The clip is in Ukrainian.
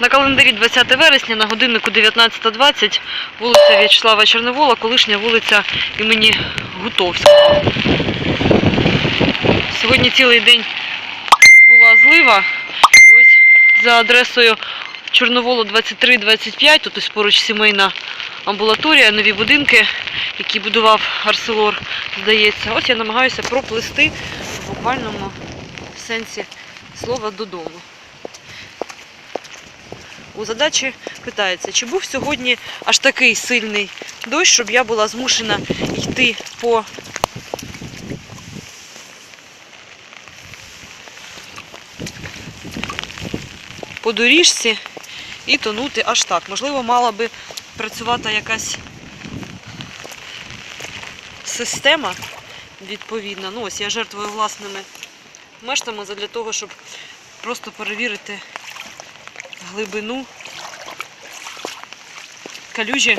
На календарі 20 вересня на годиннику 19.20 вулиця В'ячеслава Чорновола, колишня вулиця імені Гутовського. Сьогодні цілий день була злива. І ось за адресою Чорноволу 23-25, тут ось поруч сімейна амбулаторія, нові будинки, які будував Арселор, здається. Ось я намагаюся проплисти в буквальному сенсі слова додому. У задачі питається, чи був сьогодні аж такий сильний дощ, щоб я була змушена йти по по доріжці і тонути аж так. Можливо, мала би працювати якась система відповідна. Ну, ось я жертвую власними мештами для того, щоб просто перевірити глибину. Калюжі